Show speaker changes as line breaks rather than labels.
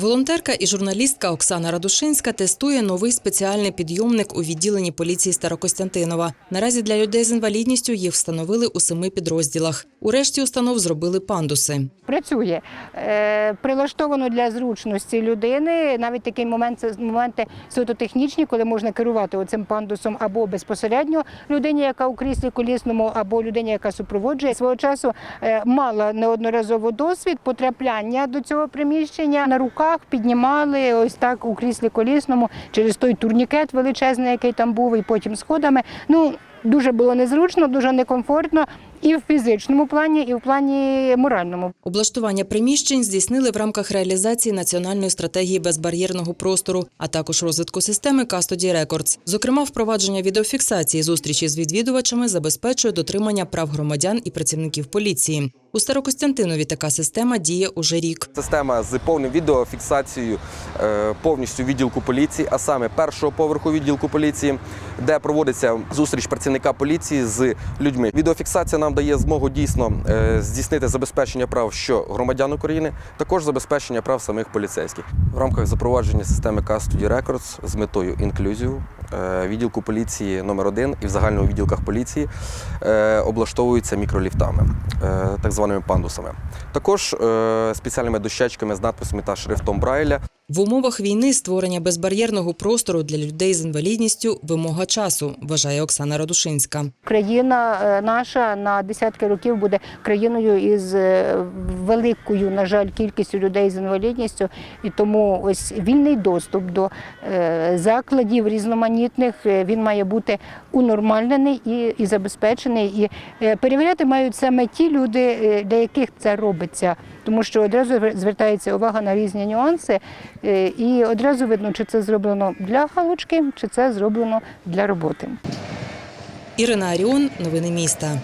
Волонтерка і журналістка Оксана Радушинська тестує новий спеціальний підйомник у відділенні поліції Старокостянтинова. Наразі для людей з інвалідністю їх встановили у семи підрозділах. У решті установ зробили пандуси.
працює. Е, прилаштовано для зручності людини. Навіть такий момент це моменти суто технічні, коли можна керувати оцим пандусом або безпосередньо людині, яка у кріслі колісному, або людині, яка супроводжує. Свого часу е, мала неодноразово досвід потрапляння до цього приміщення на руках піднімали ось так у кріслі колісному через той турнікет величезний, який там був, і потім сходами. Ну дуже було незручно, дуже некомфортно. І в фізичному плані, і в плані моральному.
Облаштування приміщень здійснили в рамках реалізації національної стратегії безбар'єрного простору, а також розвитку системи Custody Records. Зокрема, впровадження відеофіксації зустрічі з відвідувачами забезпечує дотримання прав громадян і працівників поліції. У Старокостянтинові така система діє уже рік.
Система з повним відеофіксацією е, повністю відділку поліції, а саме першого поверху відділку поліції, де проводиться зустріч працівника поліції з людьми. Відеофіксація нам дає змогу дійсно е, здійснити забезпечення прав що громадян України, також забезпечення прав самих поліцейських. В рамках запровадження системи Custody Records з метою інклюзію відділку поліції номер 1 і в загальному відділках поліції е, облаштовуються мікроліфтами, е, так званими пандусами. Також е, спеціальними дощечками з надписами та шрифтом Брайля.
В умовах війни створення безбар'єрного простору для людей з інвалідністю вимога часу, вважає Оксана Радушинська.
Країна е, наша на десятки років буде країною із е, великою, на жаль, кількістю людей з інвалідністю, і тому ось вільний доступ до е, закладів різноманітних е, він має бути унормальнений і, і забезпечений. І е, перевіряти мають саме ті люди, е, для яких це робиться, тому що одразу звертається увага на різні нюанси, і одразу видно, чи це зроблено для галочки, чи це зроблено для роботи.
Ірина Аріон, новини міста.